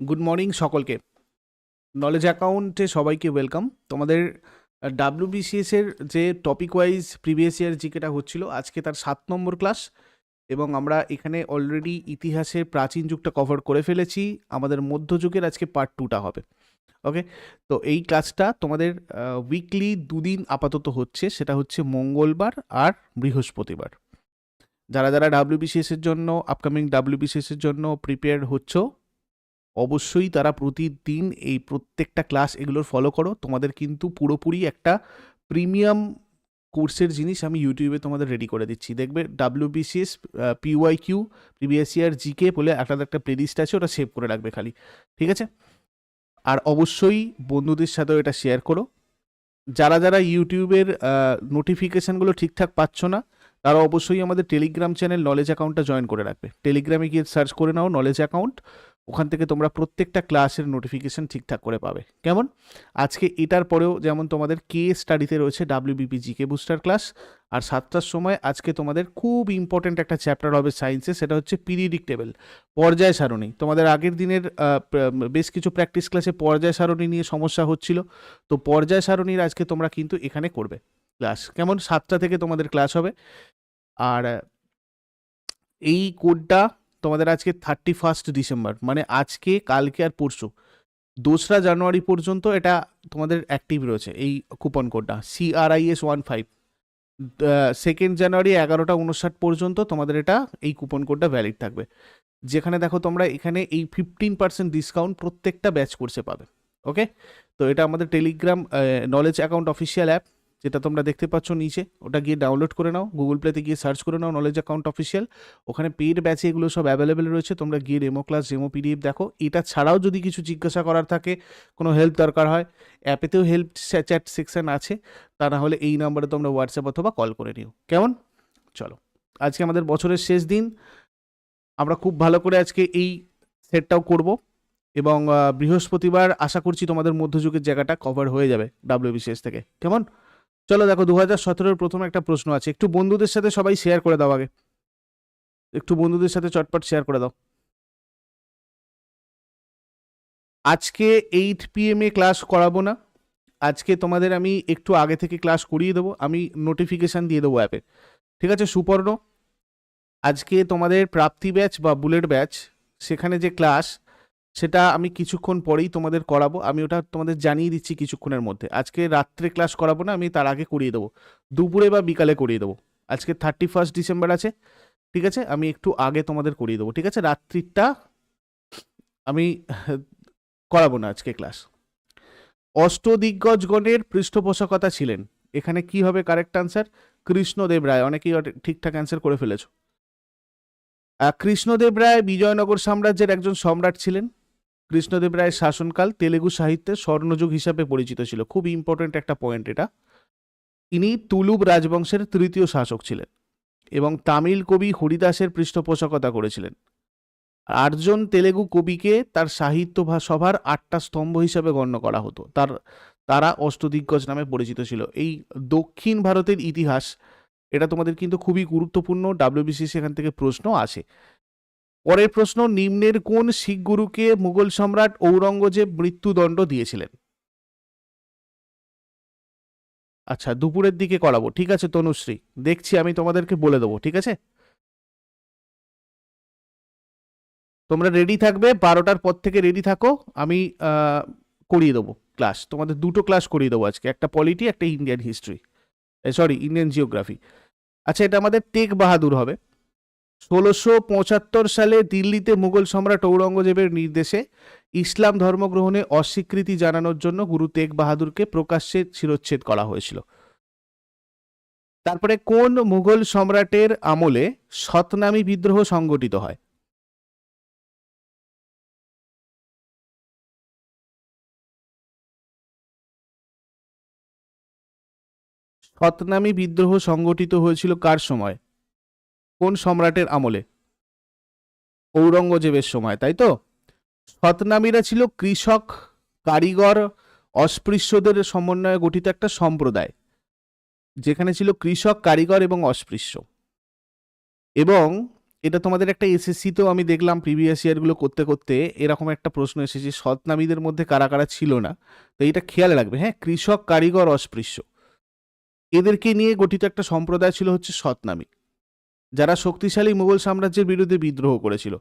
Good morning সকলকে। Knowledge অ্যাকাউন্টে সবাইকে ওয়েলকাম তোমাদের ডাব্লিউবিসিএস এর যে টপিক ওয়াইজ প্রিভিয়াস ইয়ার জিকেটা হচ্ছিল, আজকে তার সাত নম্বর ক্লাস এবং আমরা এখানে অলরেডি ইতিহাসের প্রাচীন যুগটা কভার করে ফেলেছি। আমাদের মধ্যযুগের আজকে পার্ট টুটা হবে। ওকে তো এই ক্লাসটা তোমাদের উইকলি দুদিন আপাতত হচ্ছে। সেটা হচ্ছে মঙ্গলবার আর বৃহস্পতিবার। যারা যারা ডাব্লিউবিসিএস এর জন্য আপকামিং ডাব্লিউবিসিএস এর জন্য প্রিপেয়ার হচ্ছ অবশ্যই তারা প্রতিদিন এই প্রত্যেকটা ক্লাস এগুলোর ফলো করো। তোমাদের কিন্তু পুরোপুরি একটা প্রিমিয়াম কোর্সের জিনিস আমি ইউটিউবে তোমাদের রেডি করে দিচ্ছি। দেখবে WBCS PY Q previous year GK বলে একটা একটা প্লেলিস্ট আছে, ওটা সেভ করে রাখবে খালি। ঠিক আছে? আর অবশ্যই বন্ধুদের সাথেও এটা শেয়ার করো। যারা যারা ইউটিউবের নোটিফিকেশানগুলো ঠিকঠাক পাচ্ছ না, তারা অবশ্যই আমাদের টেলিগ্রাম চ্যানেল নলেজ অ্যাকাউন্টটা জয়েন করে রাখবে। টেলিগ্রামে গিয়ে সার্চ করে নাও নলেজ অ্যাকাউন্ট ওখান থেকে তোমরা প্রত্যেকটা ক্লাসের নোটিফিকেশন ঠিকঠাক করে পাবে। কেমন? আজকে এটার পরেও যেমন তোমাদের কে স্টাডিতে রয়েছে ডাব্লিউবিপি জিকে বুস্টার ক্লাস আর সাতটার সময় আজকে তোমাদের খুব ইম্পর্ট্যান্ট একটা চ্যাপ্টার হবে সায়েন্সে সেটা হচ্ছে পিরিয়ডিক টেবিল পর্যায় সারণী। তোমাদের আগের দিনের বেশ কিছু প্র্যাকটিস ক্লাসে পর্যায় সারণী নিয়ে সমস্যা হচ্ছিল। তো পর্যায় সারণীর আজকে তোমরা কিন্তু এখানে করবে ক্লাস কেমন? সাতটা থেকে তোমাদের ক্লাস হবে। আর এই কোডটা তোমাদের আজকে থার্টি ফার্স্ট ডিসেম্বর মানে আজকে, কালকে আর পরশু। দোসরা জানুয়ারি পর্যন্ত এটা তোমাদের অ্যাক্টিভ রয়েছে, এই কুপন কোডটা CRIS one five second January এগারোটা উনষাট পর্যন্ত তোমাদের এটা, এই কুপন কোডটা ভ্যালিড থাকবে। যেখানে দেখো তোমরা এখানে এই ফিফটিন পার্সেন্ট ডিসকাউন্ট প্রত্যেকটা ব্যাচ কোর্সে পাবে ওকে তো এটা আমাদের Telegram knowledge account official app যেটা তোমরা দেখতে পাচ্ছ নিচে, ওটা গিয়ে ডাউনলোড করে নাও গুগল প্লেতে গিয়ে সার্চ করে নাও নলেজ অ্যাকাউন্ট অফিসিয়াল ওখানে পেড ব্যাচে এগুলো সব অ্যাভেলেবেল রয়েছে, তোমরা গিয়ে ডেমো ক্লাস ডেমো পিডিএফ দেখো। এটা ছাড়াও যদি কিছু জিজ্ঞাসা করার থাকে, কোনো হেল্প দরকার হয় অ্যাপেতেও হেল্প চ্যাট সেকশন আছে, তা না হলে এই নম্বরে তোমরা হোয়াটসঅ্যাপ অথবা কল করে নিও। কেমন? চলো, আজকে আমাদের বছরের শেষ দিন। আমরা খুব ভালো করে আজকে এই সেটটাও করব এবং বৃহস্পতিবার আশা করছি তোমাদের মধ্যযুগের জায়গাটা কভার হয়ে যাবে ডাব্লিউবিসিএস থেকে। কেমন? চলো দেখো দু হাজার প্রথম একটা প্রশ্ন আছে। একটু বন্ধুদের সাথে সবাই শেয়ার করে দাও আগে। একটু বন্ধুদের সাথে চটপট শেয়ার করে দাও। আজকে এইট পিএম এ ক্লাস করাবো না। আজকে তোমাদের আমি একটু আগে থেকে ক্লাস করিয়ে দেবো। আমি নোটিফিকেশান দিয়ে দেবো অ্যাপে ঠিক আছে, সুপর্ণ? আজকে তোমাদের প্রাপ্তি ব্যাচ বা বুলেট ব্যাচ সেখানে যে ক্লাস সেটা আমি কিছুক্ষণ পরেই তোমাদের করাবো। আমি ওটা তোমাদের জানিয়ে দিচ্ছি কিছুক্ষণের মধ্যে। আজকে রাত্রে ক্লাস করাবো না, আমি তার আগে করিয়ে দেবো। দুপুরে বা বিকালে করিয়ে দেবো। আজকে থার্টি ফার্স্ট ডিসেম্বর আছে, ঠিক আছে? আমি একটু আগে তোমাদের করিয়ে দেবো, ঠিক আছে? রাত্রিটা আমি করাবো না আজকে ক্লাস অষ্টদিগ্গজগণের পৃষ্ঠপোষকতা ছিলেন। এখানে কি হবে কারেক্ট আনসার কৃষ্ণদেব রায়। অনেকেই ঠিকঠাক অ্যান্সার করে ফেলেছ। কৃষ্ণদেব রায় বিজয়নগর সাম্রাজ্যের একজন সম্রাট ছিলেন। কৃষ্ণদেব রায়ের শাসনকাল তেলেগু সাহিত্যের স্বর্ণযুগ হিসাবে পরিচিত ছিল। খুব ইম্পর্ট্যান্ট একটা পয়েন্ট এটা। ইনি তুলুব রাজবংশের তৃতীয় শাসক ছিলেন এবং তামিল কবি হরিদাসের পৃষ্ঠপোষকতা করেছিলেন। আটজন তেলেগু কবিকে তার সাহিত্য সভার আটটা স্তম্ভ হিসাবে গণ্য করা হতো। তার, তারা অষ্টদিগ্গজ নামে পরিচিত ছিল। এই দক্ষিণ ভারতের ইতিহাস, এটা তোমাদের কিন্তু খুবই গুরুত্বপূর্ণ। ডাব্লিউবিসিসি এখান থেকে প্রশ্ন আসে। পরের প্রশ্ন, নিম্নের কোন শিখ গুরুকে মুঘল সম্রাট ঔরঙ্গজেব মৃত্যুদণ্ড দিয়েছিলেন? আচ্ছা দুপুরের দিকে করাবো। ঠিক আছে, তনুশ্রী, দেখছি, আমি তোমাদেরকে বলে দেবো, ঠিক আছে? তোমরা রেডি থাকবে? বারোটার পর থেকে রেডি থাকো। আমি করিয়ে দেবো ক্লাস তোমাদের দুটো ক্লাস করিয়ে দেবো আজকে। একটা পলিটি একটা Indian history sorry Indian geography আচ্ছা এটা আমাদের তেগ বাহাদুর হবে। ষোলোশো পঁচাত্তর সালে দিল্লিতে মুঘল সম্রাট ঔরঙ্গজেবের নির্দেশে ইসলাম ধর্মগ্রহণে অস্বীকৃতি জানানোর জন্য গুরু তেগ বাহাদুরকে প্রকাশ্যে শিরোচ্ছেদ করা হয়েছিল। তারপরে কোন মুঘল সম্রাটের আমলে সতনামী বিদ্রোহ সংগঠিত হয়? সতনামী বিদ্রোহ সংগঠিত হয়েছিল কার সময়? কোন সম্রাটের আমলে? ঔরঙ্গজেবের সময়, তাই তো? শতনামীরা ছিল কৃষক, কারিগর, অস্পৃশ্যদের সমন্বয়ে গঠিত একটা সম্প্রদায়, যেখানে ছিল কৃষক, কারিগর এবং অস্পৃশ্য। এবং এটা তোমাদের একটা এসএসসিতেও আমি দেখলাম প্রিভিয়াস ইয়ারগুলো করতে করতে, এরকম একটা প্রশ্ন এসেছে, সৎনামীদের মধ্যে কারা কারা ছিল না? তো এটা খেয়াল রাখবে হ্যাঁ? কৃষক, কারিগর, অস্পৃশ্য। এদেরকে নিয়ে গঠিত একটা সম্প্রদায় ছিল হচ্ছে সৎনামী। যারা শক্তিশালী মুঘল সাম্রাজ্যের বিরুদ্ধে বিদ্রোহ করেছিল।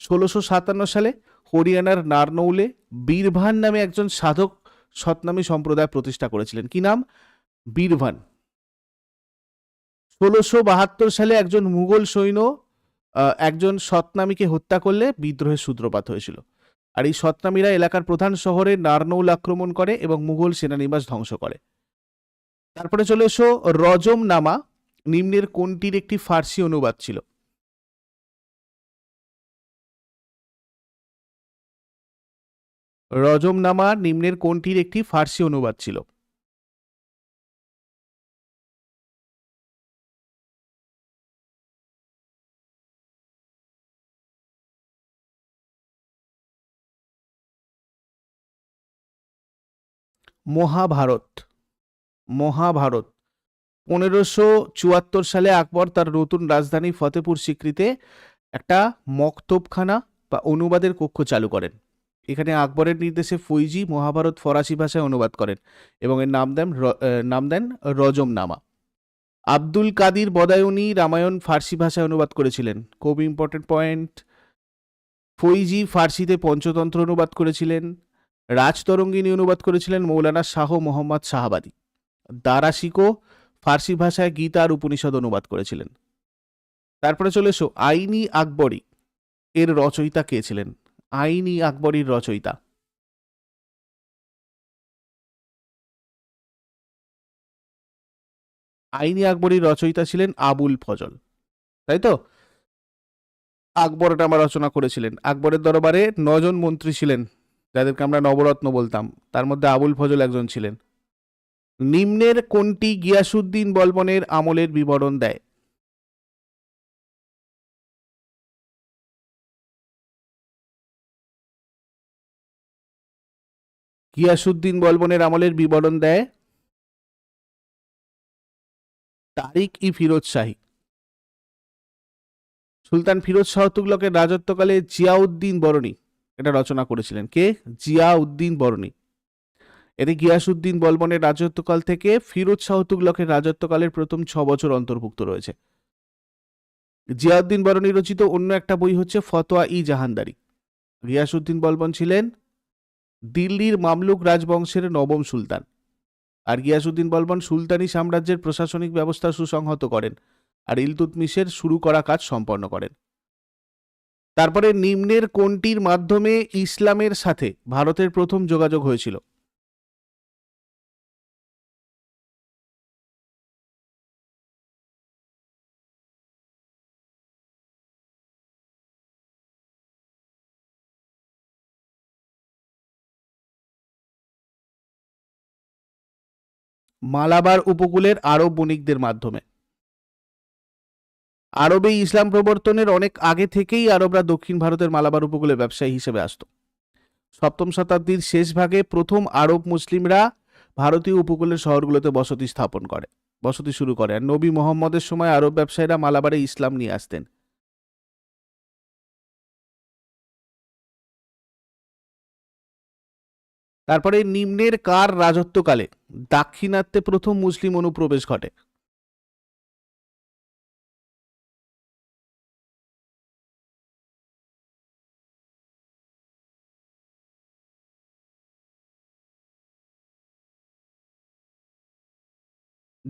ষোলোশো সাতান্ন সালে হরিয়ানার নারনৌলে বীরভান নামে একজন সাধক সৎনামী সম্প্রদায় প্রতিষ্ঠা করেছিলেন। কি নাম? বীরভান। ষোলোশো বাহাত্তর সালে একজন মুঘল সৈন্য একজন সৎনামীকে হত্যা করলে বিদ্রোহের সূত্রপাত হয়েছিল। আর এই সৎনামীরা এলাকার প্রধান শহরে নারনৌল আক্রমণ করে এবং মুঘল সেনানিবাস ধ্বংস করে। তারপরে চলে এসো রজম নামা নিম্নের কোনটির একটি ফার্সি অনুবাদ ছিল? রজম নামা নিম্নের কোনটির একটি ফার্সি অনুবাদ ছিল? মহাভারত মহাভারত। পনেরোশো চুয়াত্তর সালে আকবর তার নতুন রাজধানী ফতেপুর স্বীকৃতে একটা মক্তবখানা বা অনুবাদের কক্ষ চালু করেন। এখানে আকবরের নির্দেশে ফৈজি মহাভারত ফরাসি ভাষায় অনুবাদ করেন এবং এর নাম দেন নাম দেন রজম নামা আব্দুল কাদির বদায়ুনি রামায়ণ ফার্সি ভাষায় অনুবাদ করেছিলেন। খুব ইম্পর্টেন্ট পয়েন্ট ফৈজি ফার্সিতে পঞ্চতন্ত্র অনুবাদ করেছিলেন, রাজতরঙ্গিনী অনুবাদ করেছিলেন মৌলানা শাহ মোহাম্মদ শাহাবাদী। দারাশিকো ফার্সি ভাষায় গীতা আর উপনিষদ অনুবাদ করেছিলেন। তারপরে চলে এসো, আইনি আকবরী। এর রচয়িতা কে ছিলেন? আইনি আকবরীর রচয়িতা। আইনি আকবরীর রচয়িতা ছিলেন আবুল ফজল। তাই তো? আকবর আমার রচনা করেছিলেন। আকবরের দরবারে নজন মন্ত্রী ছিলেন, যাদেরকে আমরা নবরত্ন বলতাম। তার মধ্যে আবুল ফজল একজন ছিলেন। নিম্নের কোনটি গিয়াসুদ্দিন বলবনের আমলের বিবরণ দেয়? গিয়াসুদ্দিন বলবনের আমলের বিবরণ দেয়, তারিক ই ফিরোজ শাহী। সুলতান ফিরোজ শাহ তুগলকের রাজত্বকালে জিয়াউদ্দিন বরণী, এটা রচনা করেছিলেন কে? জিয়াউদ্দিন বরণী। এতে গিয়াসুদ্দিন বলবনের রাজত্বকাল থেকে ফিরোজ শাহ তুগলকের রাজত্বকালের প্রথম ছ বছর অন্তর্ভুক্ত রয়েছে। জিয়াউদ্দিন বরণী রচিত অন্য একটা বই হচ্ছে ফতোয়া ই জাহানদারি। গিয়াসুদ্দিন বলবন ছিলেন দিল্লির মামলুক রাজবংশের নবম সুলতান। আর গিয়াসুদ্দিন বলবন সুলতানি সাম্রাজ্যের প্রশাসনিক ব্যবস্থা সুসংহত করেন আর ইলতুতমিশের শুরু করা কাজ সম্পন্ন করেন। তারপরে নিম্নের কোনটির মাধ্যমে ইসলামের সাথে ভারতের প্রথম যোগাযোগ হয়েছিল? মালাবার উপকূলের আরব বণিকদের মাধ্যমে। আরবে ইসলাম প্রবর্তনের অনেক আগে থেকেই আরবরা দক্ষিণ ভারতের মালাবার উপকূলে ব্যবসায়ী হিসেবে আসত। সপ্তম শতাব্দীর শেষ ভাগে প্রথম আরব মুসলিমরা ভারতীয় উপকূলের শহরগুলোতে বসতি স্থাপন করে, বসতি শুরু করে। নবী মোহাম্মদের সময় আরব ব্যবসায়ীরা মালাবারে ইসলাম নিয়ে আসতেন। তারপরে নিম্নের কার রাজত্বকালে দাক্ষিণাত্যে প্রথম মুসলিম অনুপ্রবেশ ঘটে?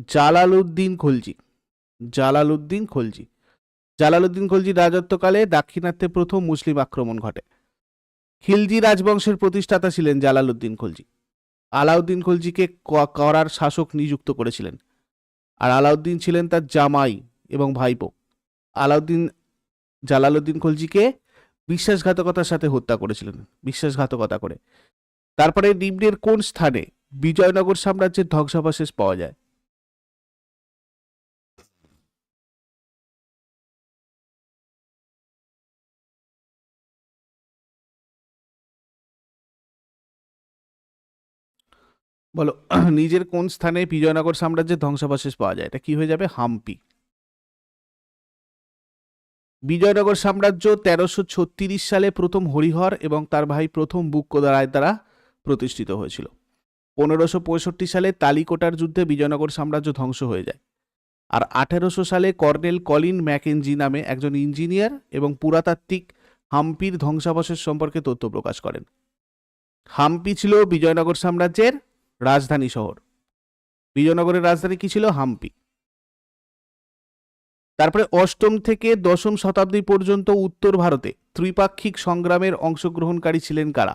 জালালউদ্দিন খলজি। জালালউদ্দিন খলজি। জালালউদ্দিন খলজির রাজত্বকালে দাক্ষিণাত্যে প্রথম মুসলিম আক্রমণ ঘটে। খিলজি রাজবংশের প্রতিষ্ঠাতা ছিলেন জালালউদ্দিন খলজি। আলাউদ্দিন খলজিকে করার শাসক নিযুক্ত করেছিলেন। আর আলাউদ্দিন ছিলেন তার জামাই এবং ভাইপো। আলাউদ্দিন, জালালউদ্দিন খলজিকে বিশ্বাসঘাতকতার সাথে হত্যা করেছিলেন, বিশ্বাসঘাতকতা করে। তারপরে নিম্নের কোন স্থানে বিজয়নগর সাম্রাজ্যের ধ্বংসাবশেষ পাওয়া যায়? বলো, নিজের কোন স্থানে বিজয়নগর সাম্রাজ্যের ধ্বংসাবশেষ পাওয়া যায়? এটা কি হয়ে যাবে? হাম্পি। বিজয়নগর সাম্রাজ্য তেরোশো ছত্রিশ সালে প্রথম হরিহর এবং তার ভাই প্রথম বুক্কদারায় দ্বারা প্রতিষ্ঠিত হয়েছিল। পনেরোশো পঁয়ষট্টি সালে তালিকোটার যুদ্ধে বিজয়নগর সাম্রাজ্য ধ্বংস হয়ে যায়। আর আঠেরোশো সালে কর্নেল কলিন ম্যাকেনজি নামে একজন ইঞ্জিনিয়ার এবং পুরাতাত্ত্বিক হাম্পির ধ্বংসাবশেষ সম্পর্কে তথ্য প্রকাশ করেন। হাম্পি ছিল বিজয়নগর সাম্রাজ্যের রাজধানী শহর। বিজয়নগরের রাজধানী কি ছিল? হাম্পি। তারপরে অষ্টম থেকে দশম শতাব্দী পর্যন্ত উত্তর ভারতে ত্রিপাক্ষিক সংগ্রামের অংশগ্রহণকারী ছিলেন কারা?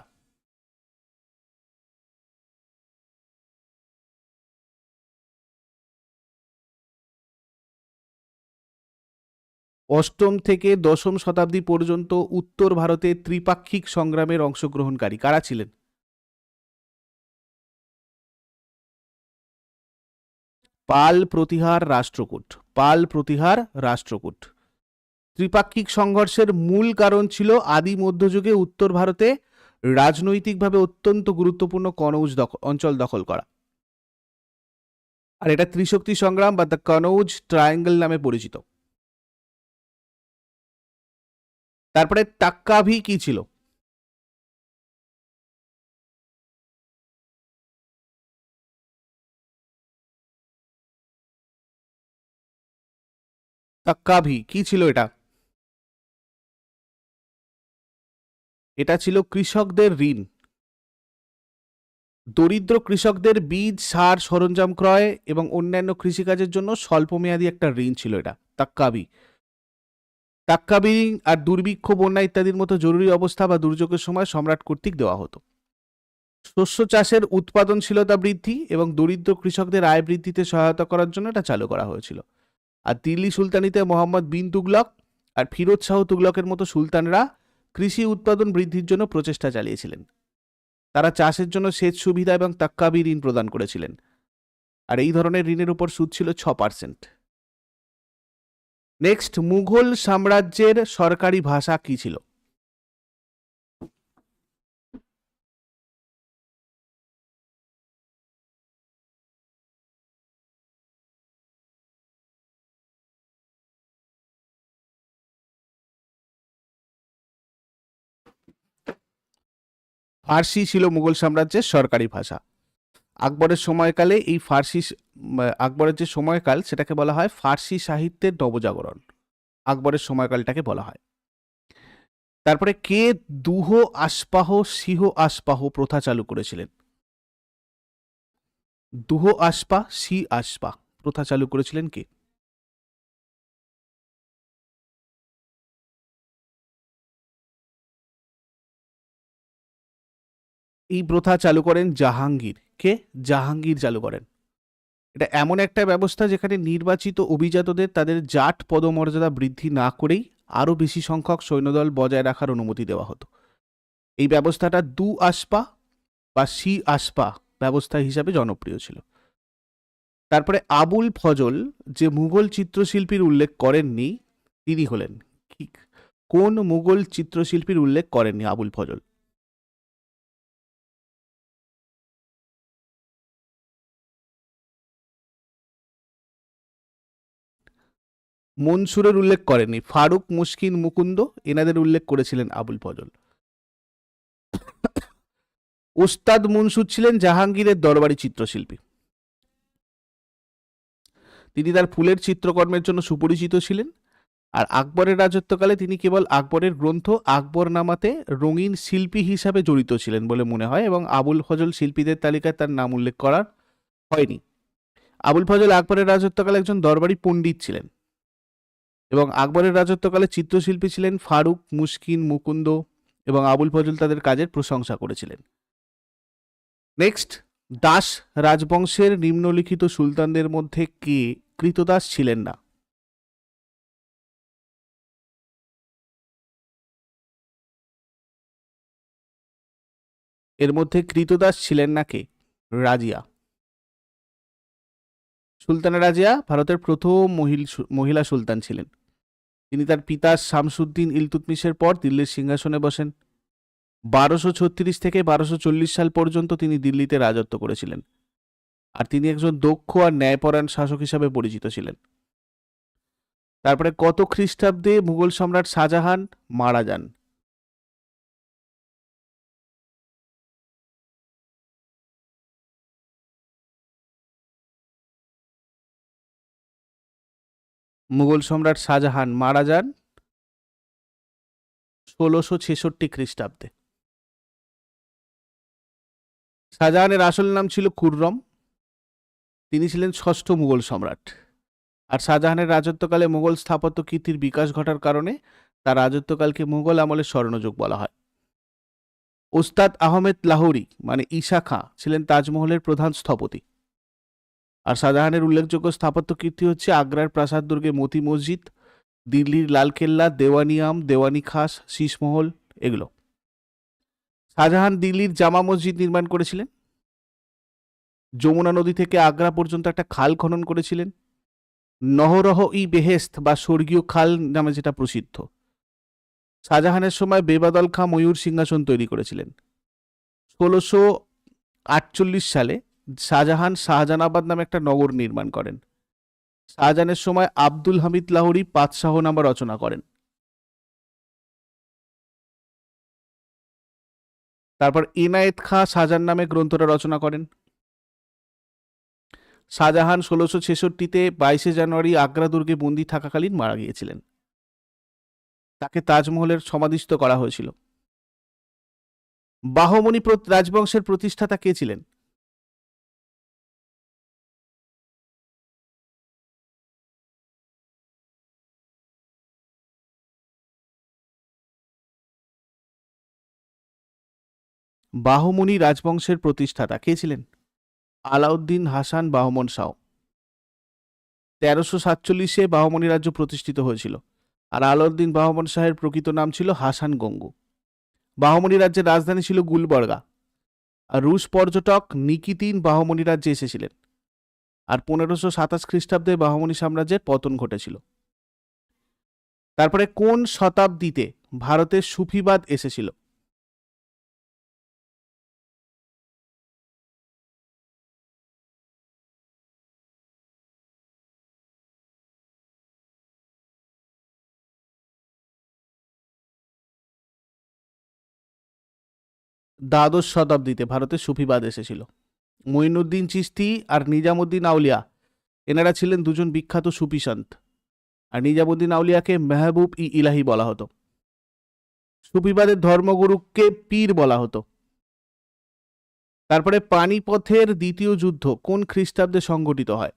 অষ্টম থেকে দশম শতাব্দী পর্যন্ত উত্তর ভারতে ত্রিপাক্ষিক সংগ্রামের অংশগ্রহণকারী কারা ছিলেন? পাল প্রতিহার রাষ্ট্রকূট, পাল প্রতিহার রাষ্ট্রকূট। ত্রিপাক্ষিক সংঘর্ষের মূল কারণ ছিল আদি মধ্যযুগে উত্তর ভারতে রাজনৈতিকভাবে অত্যন্ত গুরুত্বপূর্ণ কনৌজ অঞ্চল দখল করা। আর এটা ত্রিশক্তি সংগ্রাম বা দ্য কনৌজ ট্রায়াঙ্গেল নামে পরিচিত। তারপরে তাক্কাভি কি ছিল? তাক্কাভি কি ছিল এটা? এটা ছিল কৃষকদের ঋণ। দরিদ্র কৃষকদের বীজ, সার, সরঞ্জাম ক্রয় এবং অন্যান্য কৃষিকাজের জন্য স্বল্পমেয়াদী একটা ঋণ ছিল এটা, তাক্কাবি। তাক্কাবি আর দুর্ভিক্ষ, বন্যা ইত্যাদির মতো জরুরি অবস্থা বা দুর্যোগের সময় সম্রাট কর্তৃক দেওয়া হতো। শস্য চাষের উৎপাদনশীলতা বৃদ্ধি এবং দরিদ্র কৃষকদের আয় বৃদ্ধিতে সহায়তা করার জন্য এটা চালু করা হয়েছিল। আর দিল্লি সুলতানিতে মোহাম্মদ বিন তুগলক আর ফিরোজ শাহ তুগলকের মতো সুলতানরা কৃষি উৎপাদন বৃদ্ধির জন্য প্রচেষ্টা চালিয়েছিলেন। তারা চাষের জন্য সেচ সুবিধা এবং তাক্কাবি ঋণ প্রদান করেছিলেন। আর এই ধরনের ঋণের উপর সুদ ছিল ছ পার্সেন্ট নেক্সট মুঘল সাম্রাজ্যের সরকারি ভাষা কি ছিল? ফার্সি ছিল মুঘল সাম্রাজ্যের সরকারি ভাষা। আকবরের সময়কালে এই ফার্সি আকবরের যে সময়কাল, সেটাকে বলা হয় ফার্সি সাহিত্যের নবজাগরণ। আকবরের সময়কালটাকে বলা হয়। তারপরে কে দুহ আসপাহ সিহ আসপাহ প্রথা চালু করেছিলেন? দুহ আসপা সি আসপা প্রথা চালু করেছিলেন কে? এই প্রথা চালু করেন জাহাঙ্গীর। কে? জাহাঙ্গীর চালু করেন। এটা এমন একটা ব্যবস্থা যেখানে নির্বাচিত অভিজাতদের তাদের জাট পদমর্যাদা বৃদ্ধি না করেই আরও বেশি সংখ্যক সৈন্যদল বজায় রাখার অনুমতি দেওয়া হতো। এই ব্যবস্থাটা দু আসপা বা সি আসপা ব্যবস্থা হিসাবে জনপ্রিয় ছিল। তারপরে আবুল ফজল যে মুঘল চিত্রশিল্পীর উল্লেখ করেননি, তিনি হলেন কি কোন মুঘল চিত্রশিল্পীর উল্লেখ করেননি আবুল ফজল? মনসুরের উল্লেখ করেনি ফারুক, মুশকিন, মুকুন্দ এনাদের উল্লেখ করেছিলেন আবুল ফজল। উস্তাদ মনসুর ছিলেন জাহাঙ্গীরের দরবারি চিত্রশিল্পী। তিনি তার ফুলের চিত্রকর্মের জন্য সুপরিচিত ছিলেন আর আকবরের রাজত্বকালে তিনি কেবল আকবরের গ্রন্থ আকবরনামাতে রঙিন শিল্পী হিসাবে জড়িত ছিলেন বলে মনে হয় এবং আবুল ফজল শিল্পীদের তালিকায় তার নাম উল্লেখ করার হয়নি। আবুল ফজল আকবরের রাজত্বকালে একজন দরবারি পণ্ডিত ছিলেন। এবং আকবরের রাজত্বকালে চিত্রশিল্পী ছিলেন ফারুক, মুশকিন, মুকুন্দ এবং আবুল ফজল তাদের কাজের প্রশংসা করেছিলেন। নেক্সট দাস রাজবংশের নিম্নলিখিত সুলতানদের মধ্যে কে কৃতদাস ছিলেন না? এর মধ্যে কৃতদাস ছিলেন না কে? রাজিয়া। সুলতানা রাজিয়া ভারতের প্রথম মহিলা সুলতান ছিলেন। তিনি তার পিতা শামসুদ্দিন ইলতুতমিশের পর দিল্লির সিংহাসনে বসেন। বারোশো ছত্রিশ থেকে বারোশো চল্লিশ সাল পর্যন্ত তিনি দিল্লিতে রাজত্ব করেছিলেন। আর তিনি একজন দক্ষ আর ন্যায়পরায়ণ শাসক হিসাবে পরিচিত ছিলেন। তারপরে কত খ্রিস্টাব্দে মুঘল সম্রাট শাহজাহান মারা যান? মুঘল সম্রাট শাহজাহান মারা যান ষোলোশো ছেষট্টি খ্রিস্টাব্দে। শাহজাহানের আসল নাম ছিল খুররম। তিনি ছিলেন ষষ্ঠ মুঘল সম্রাট। আর শাহজাহানের রাজত্বকালে মুঘল স্থাপত্য কীর্তির বিকাশ ঘটার কারণে তার রাজত্বকালকে মুঘল আমলের স্বর্ণযুগ বলা হয়। ওস্তাদ আহমেদ লাহোরি মানে ঈশা খাঁ, ছিলেন তাজমহলের প্রধান স্থপতি। আর শাহজাহানের উল্লেখযোগ্য স্থাপত্য কীর্তি হচ্ছে আগ্রার প্রাসাদ দুর্গে মতি মসজিদ, দিল্লির লালকেল্লা দেওয়ানিয়াম দেওয়ানি খাস, শীষমহল, এগুলো। শাহজাহান দিল্লির জামা মসজিদ নির্মাণ করেছিলেন। যমুনা নদী থেকে আগ্রা পর্যন্ত একটা খাল খনন করেছিলেন। নহরহ ই বেহেস্ত বা স্বর্গীয় খাল নামে যেটা প্রসিদ্ধ। শাহজাহানের সময় বেবাদল খাঁ ময়ূর সিংহাসন তৈরি করেছিলেন। ষোলোশো আটচল্লিশ সালে শাহজাহান শাহজাহানাবাদ নামে একটা নগর নির্মাণ করেন। শাহজাহানের সময় আব্দুল হামিদ লাহোরি পাতশাহ নামা রচনা করেন। তারপর ইনায়েত খাঁ শাহজাহান নামে গ্রন্থটা রচনা করেন। শাহজাহান ষোলোশো ছেষট্টিতে বাইশে জানুয়ারি আগ্রা দুর্গে বন্দি থাকাকালীন মারা গিয়েছিলেন। তাকে তাজমহলের সমাধিস্থ করা হয়েছিল। বাহমণি রাজবংশের প্রতিষ্ঠাতা কে ছিলেন? বাহমণি রাজবংশের প্রতিষ্ঠাতা। কে ছিলেন? আলাউদ্দিন হাসান বাহমন শাহ তেরোশো সাতচল্লিশে বাহমনি রাজ্য প্রতিষ্ঠিত হয়েছিল আর আলাউদ্দিন বাহমন শাহের প্রকৃত নাম ছিল হাসান গঙ্গু। বাহমনি রাজ্যের রাজধানী ছিল গুলবর্গা। আর রুশ পর্যটক নিকিতিন বাহমনি রাজ্যে এসেছিলেন। আর পনেরোশো সাতাশ খ্রিস্টাব্দে বাহমনি সাম্রাজ্যের পতন ঘটেছিল। তারপরে কোন শতাব্দীতে ভারতে সুফিবাদ এসেছিল? দ্বাদশ শতাব্দীতে ভারতে সুফিবাদ এসেছিল। মঈনুদ্দিন চিস্তি আর নিজামুদ্দিন আউলিয়া, এনারা ছিলেন দুজন বিখ্যাত সুফি সন্ত। আর নিজামুদ্দিন আউলিয়াকে মেহবুব ই ইলাহি বলা হতো। সুফিবাদের ধর্মগুরুকে পীর বলা হতো। তারপরে পানিপথের দ্বিতীয় যুদ্ধ কোন খ্রিস্টাব্দে সংঘটিত হয়?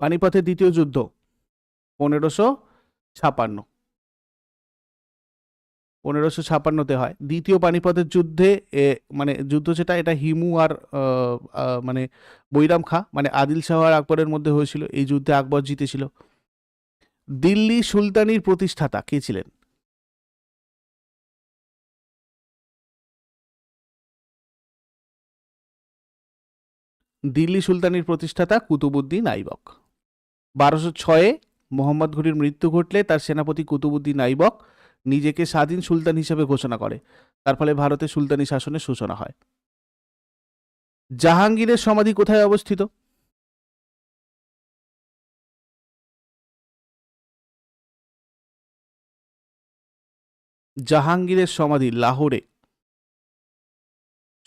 পানিপথের দ্বিতীয় যুদ্ধ, পনেরোশো ছাপান্ন। পনেরোশো ছাপান্নতে হয়। দ্বিতীয় পানিপথের যুদ্ধে মানে যুদ্ধ যেটা, এটা হিমু আর মানে বৈরাম খা মানে আদিল শাহ আর আকবরের মধ্যে হয়েছিল। এই যুদ্ধে আকবর জিতেছিল। দিল্লি সুলতানির প্রতিষ্ঠাতা কে ছিলেন? দিল্লি সুলতানির প্রতিষ্ঠাতা কুতুবুদ্দিন আইবক। বারোশো ছয়ে মোহাম্মদ ঘুরির মৃত্যু ঘটলে তার সেনাপতি কুতুবুদ্দিন আইবক নিজেকে স্বাধীন সুলতান হিসেবে ঘোষণা করে। তার ফলে ভারতে সুলতানি শাসনের সূচনা হয়। জাহাঙ্গীরের সমাধি কোথায় অবস্থিত? জাহাঙ্গীরের সমাধি লাহোরে।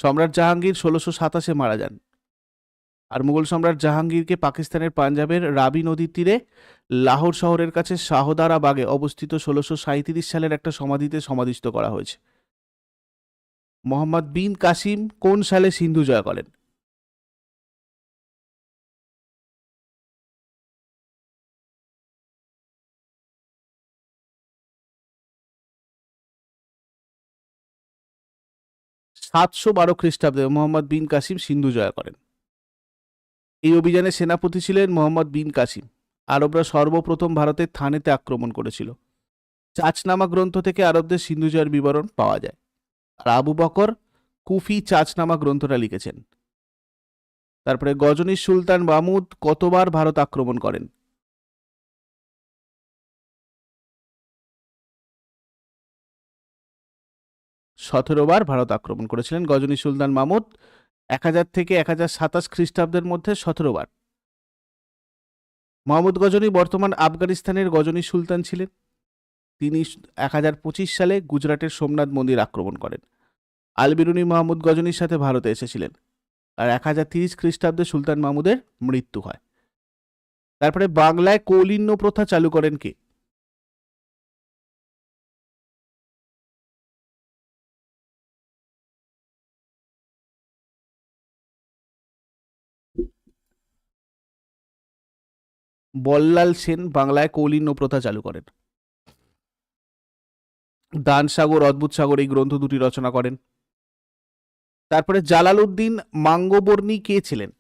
সম্রাট জাহাঙ্গীর ষোলোশো সাতাশে মারা যান। আর মুঘল সম্রাট জাহাঙ্গীরকে পাকিস্তানের পাঞ্জাবের রাবি নদীর তীরে লাহোর শহরের কাছে শাহদারা বাগে অবস্থিত ষোলোশো সাঁইত্রিশ সালের একটা সমাধিতে সমাধিস্থ করা হয়েছে। মোহাম্মদ বিন কাসিম কোন সালে সিন্ধু জয় করেন? সাতশো বারো খ্রিস্টাব্দে মোহাম্মদ বিন কাসিম সিন্ধু জয় করেন। এই অভিযানে সেনাপতি ছিলেন মোহাম্মদ বিন কাসিম। আরবরা সর্বপ্রথম ভারতের থানেতে আক্রমণ করেছিল। চাচনামা গ্রন্থ থেকে আরবদের সিন্ধু জয়ের বিবরণ পাওয়া যায়। আর আবু বকর কুফি চাচনামা গ্রন্থটা লিখেছেন। তারপরে গজনী সুলতান মাহমুদ কতবার ভারত আক্রমণ করেন? সতেরো বার ভারত আক্রমণ করেছিলেন গজনী সুলতান মাহমুদ এক হাজার থেকে এক হাজার সাতাশ খ্রিস্টাব্দের মধ্যে সতেরো বার মোহাম্মদ গজনী বর্তমান আফগানিস্তানের গজনী সুলতান ছিলেন। তিনি এক হাজার পঁচিশ সালে গুজরাটের সোমনাথ মন্দির আক্রমণ করেন। আলবিরুনি মাহমুদ গজনীর সাথে ভারতে এসেছিলেন আর এক হাজার তিরিশ খ্রিস্টাব্দে সুলতান মাহমুদের মৃত্যু হয়। তারপরে বাংলায় কৌলিন্য প্রথা চালু করেন কে? বল্লাল সেন বাংলায় কৌলিন্য প্রথা চালু করেন। দান সাগর, অদ্ভুত সাগর এই গ্রন্থ দুটি রচনা করেন। তারপরে জালালউদ্দিন মাঙ্গবর্ণী কে ছিলেন?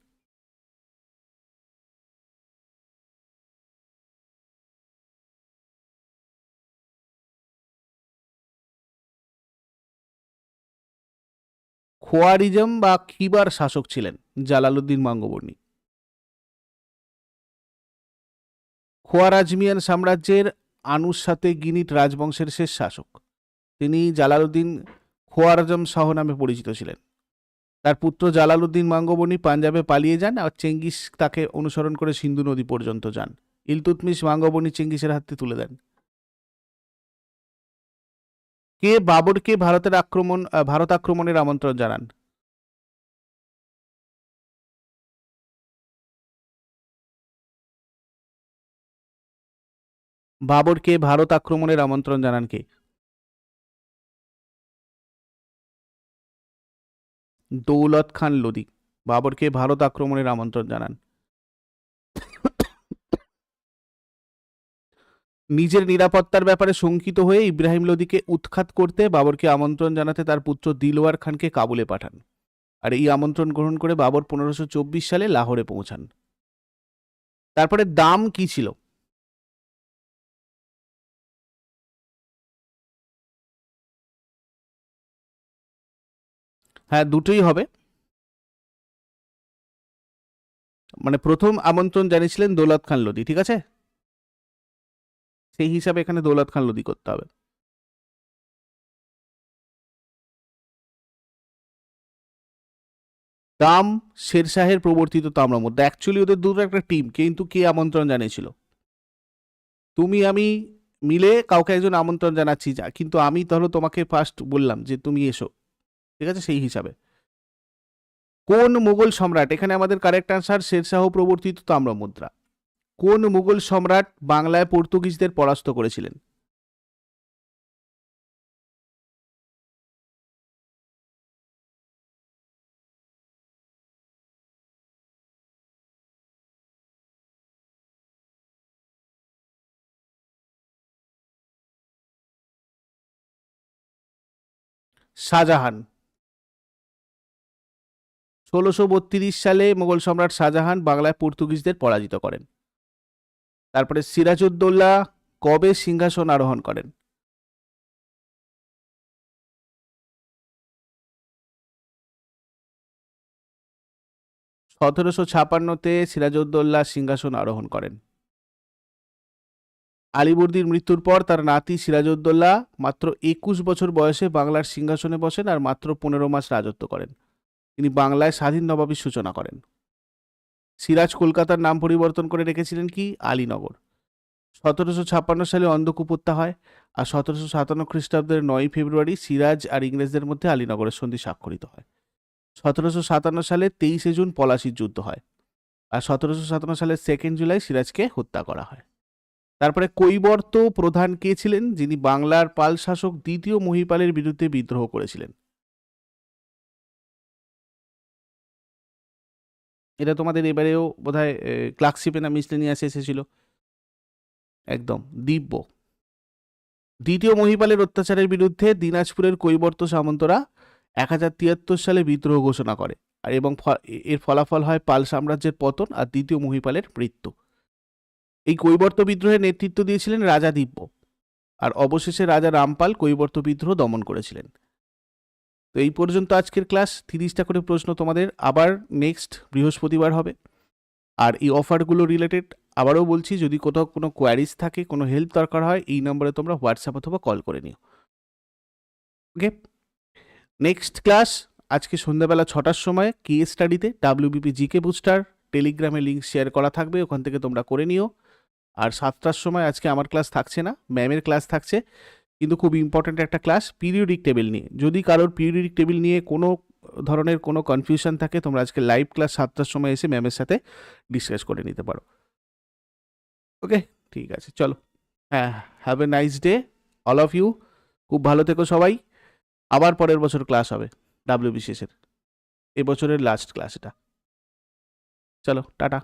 খোয়ারিজম বা কিবার শাসক ছিলেন জালালউদ্দিন মাঙ্গবর্ণী। খোয়ারাজমিয়ান সাম্রাজ্যের আনুর সাথে গিনিট রাজবংশের শেষ শাসক। তিনি জালালউদ্দিন খোয়ারাজম শাহ নামে পরিচিত ছিলেন। তার পুত্র জালালউদ্দিন মাঙ্গবর্ণী পাঞ্জাবে পালিয়ে যান আর চেঙ্গিস তাকে অনুসরণ করে সিন্ধু নদী পর্যন্ত যান। ইলতুতমিশ মাঙ্গবর্ণী চেঙ্গিসের হাতে তুলে দেন। কে বাবরকে ভারতের আক্রমণ ভারত আক্রমণের আমন্ত্রণ জানান। বাবরকে ভারত আক্রমণের আমন্ত্রণ জানান কে? দৌলত খান লোদি বাবরকে ভারত আক্রমণের আমন্ত্রণ জানান। নিজের নিরাপত্তার ব্যাপারে শঙ্কিত হয়ে ইব্রাহিম লোদিকে উৎখাত করতে বাবরকে আমন্ত্রণ জানাতে তার পুত্র দিলওয়ার খানকে কাবুলে পাঠান। আর এই আমন্ত্রণ গ্রহণ করে বাবর পনেরোশো সালে লাহোরে পৌঁছান। তারপরে দাম কি ছিল? হ্যাঁ দুটোই হবে। মানে প্রথম আমন্ত্রণ জানিয়েছিলেন দৌলত খান লোদি, ঠিক আছে? সেই হিসাবে এখানে দৌলত খান লোদি করতে হবে। দাম শেরশাহের প্রবর্তিত তাম্রমুদ্রা। অ্যাকচুয়ালি ওদের দুটো একটা টিম কিন্তু কে আমন্ত্রণ জানিয়েছিল? তুমি, আমি মিলে কাউকে একজন আমন্ত্রণ জানাচ্ছি যা। কিন্তু আমি তাহলে তোমাকে ফার্স্ট বললাম যে তুমি এসো। ঠিক আছে? সেই হিসাবে। কোন মুঘল সম্রাট, এখানে আমাদের কারেক্ট আনসার শেরশাহ প্রবর্তিত তাম্রমুদ্রা কোন মুঘল সম্রাট বাংলায় পর্তুগিজদের পরাস্ত করেছিলেন? শাহজাহান। ষোলোশো বত্রিশ সালে মোগল সম্রাট শাহজাহান বাংলায় পর্তুগিজদের পরাজিত করেন। তারপরে সিরাজউদ্দৌলা কবে সিংহাসন আরোহণ করেন? সতেরোশো ছাপান্নতে সিরাজউদ্দৌল্লা সিংহাসন আরোহণ করেন। আলিবর্দির মৃত্যুর পর তার নাতি সিরাজউদ্দৌলা মাত্র একুশ বছর বয়সে বাংলার সিংহাসনে বসেন আর মাত্র পনেরো মাস রাজত্ব করেন। তিনি বাংলায় স্বাধীন নবাবীর সূচনা করেন। সিরাজ কলকাতার নাম পরিবর্তন করে রেখেছিলেন কি? আলীনগর। সতেরোশো ছাপ্পান্ন সালে অন্ধকুপত্যা হয় আর সতেরোশো সাতান্ন খ্রিস্টাব্দের নয় ফেব্রুয়ারি সিরাজ আর ইংরেজদের মধ্যে আলীনগরের সন্ধি স্বাক্ষরিত হয়। সতেরোশো সাতান্ন সালে তেইশে জুন পলাশির যুদ্ধ হয় আর সতেরোশো সাতান্ন সালের সেকেন্ড জুলাই সিরাজকে হত্যা করা হয়। তারপরে কৈবর্ত প্রধান কে ছিলেন? যিনি বাংলার পাল শাসক দ্বিতীয় মহিপালের বিরুদ্ধে বিদ্রোহ করেছিলেন। এটা তোমাদের এবারেও বোধহয় ক্লার্কশিপে না মিসলেনিয়াসে এসেছিল। একদম, দিব্য। দ্বিতীয় মহিপালের অত্যাচারের বিরুদ্ধে দিনাজপুরের কৈবর্ত সামন্তরা এক হাজার তিয়াত্তর সালে বিদ্রোহ ঘোষণা করে। আর এবং এর ফলাফল হয় পাল সাম্রাজ্যের পতন আর দ্বিতীয় মহিপালের মৃত্যু। এই কৈবর্ত বিদ্রোহের নেতৃত্ব দিয়েছিলেন রাজা দিব্য। আর অবশেষে রাজা রামপাল কৈবর্ত বিদ্রোহ দমন করেছিলেন। তো এই পর্যন্ত আজকের ক্লাস। তিরিশটা করে প্রশ্ন তোমাদের। আবার নেক্সট বৃহস্পতিবার হবে। আর এই অফারগুলো রিলেটেড আবারও বলছি, যদি কোথাও কোনো কোয়ারিজ থাকে, কোনো হেল্প দরকার হয়, এই নম্বরে তোমরা হোয়াটসঅ্যাপ অথবা কল করে নিও। ওকে নেক্সট ক্লাস আজকে সন্ধ্যাবেলা ছটার সময় কি স্টাডিতে ডাব্লিউবিপি জিকে বুস্টার টেলিগ্রামে লিঙ্ক শেয়ার করা থাকবে, ওখান থেকে তোমরা করে নিও। আর সাতটার সময় আজকে আমার ক্লাস থাকছে না ম্যামের ক্লাস থাকছে। কিন্তু খুব ইম্পর্ট্যান্ট একটা ক্লাস পিরিয়ডিক টেবিল নিয়ে। যদি কারোর পিরিয়ডিক টেবিল নিয়ে কোনো ধরনের কোনো কনফিউশন থাকে, তোমরা আজকে লাইভ ক্লাস সাতটার সময় এসে ম্যামের সাথে ডিসকাস করে নিতে পারো। ওকে ঠিক আছে, চলো। হ্যাঁ have a nice day all of you খুব ভালো থেকো সবাই। আবার পরের বছর ক্লাস হবে ডাব্লিউবিসিএসের এবছরের লাস্ট ক্লাস এটা। চলো, টাটা।